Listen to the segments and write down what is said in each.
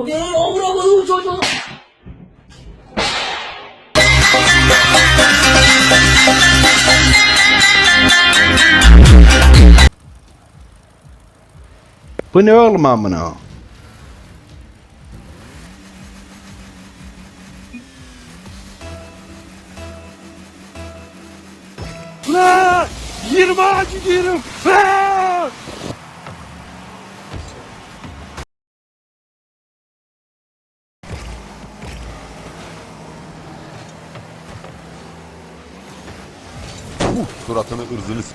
Amına koyduğum çocuğu. Bu ne oğlum amına? Lan! 20 ağacı gidiyorum. Lan! Suratını ırzını s-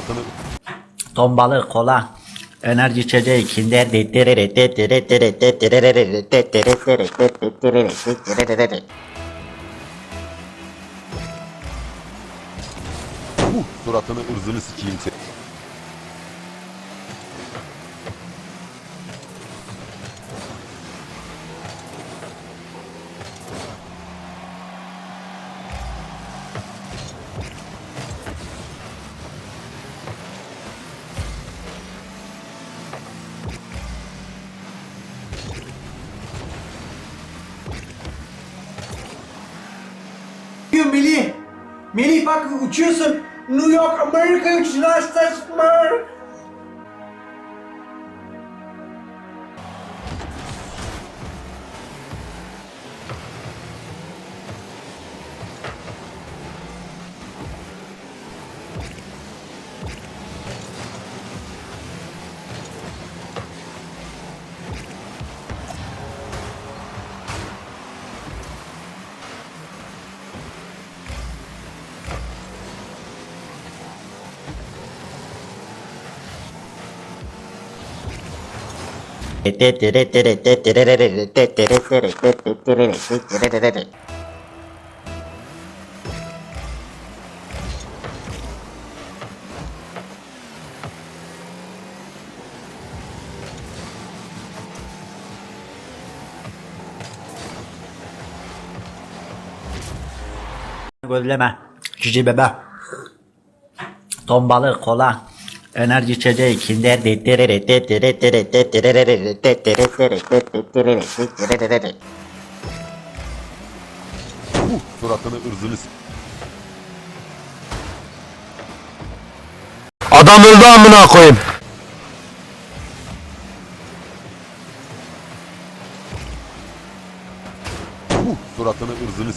suratını Ton balığı, kola, enerji içeceği, kinder, uh, suratını ırzını sikeyim seni. Melih bak uçuyorsun. New York, Amerika uçuşuna saçma. Gözleme, cici bebe, ton balığı, kola, enerji içeceği, kinder, Uh, suratını ırzını Adam öldü amına koyayım. uh, suratını ırzını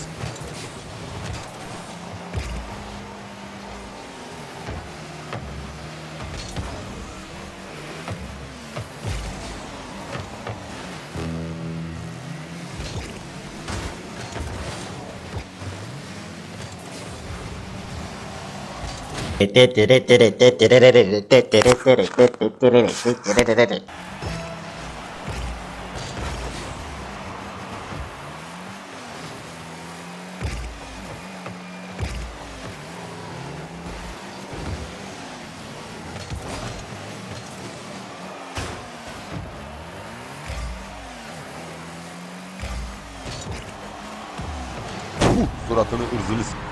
s- uh,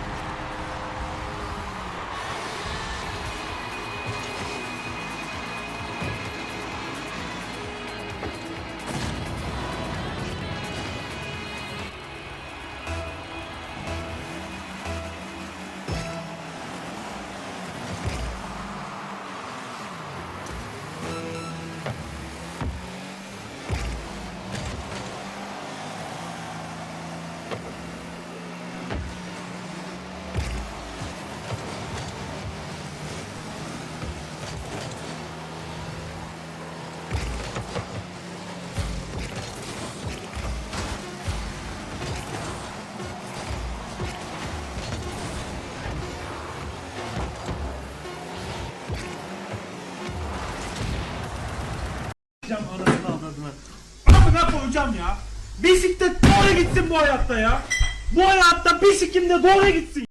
Anasını avradını. Amına koyacağım ya. Bisiklet doğru gitsin bu hayatta ya. Bu hayatta bisikimde doğru gitsin.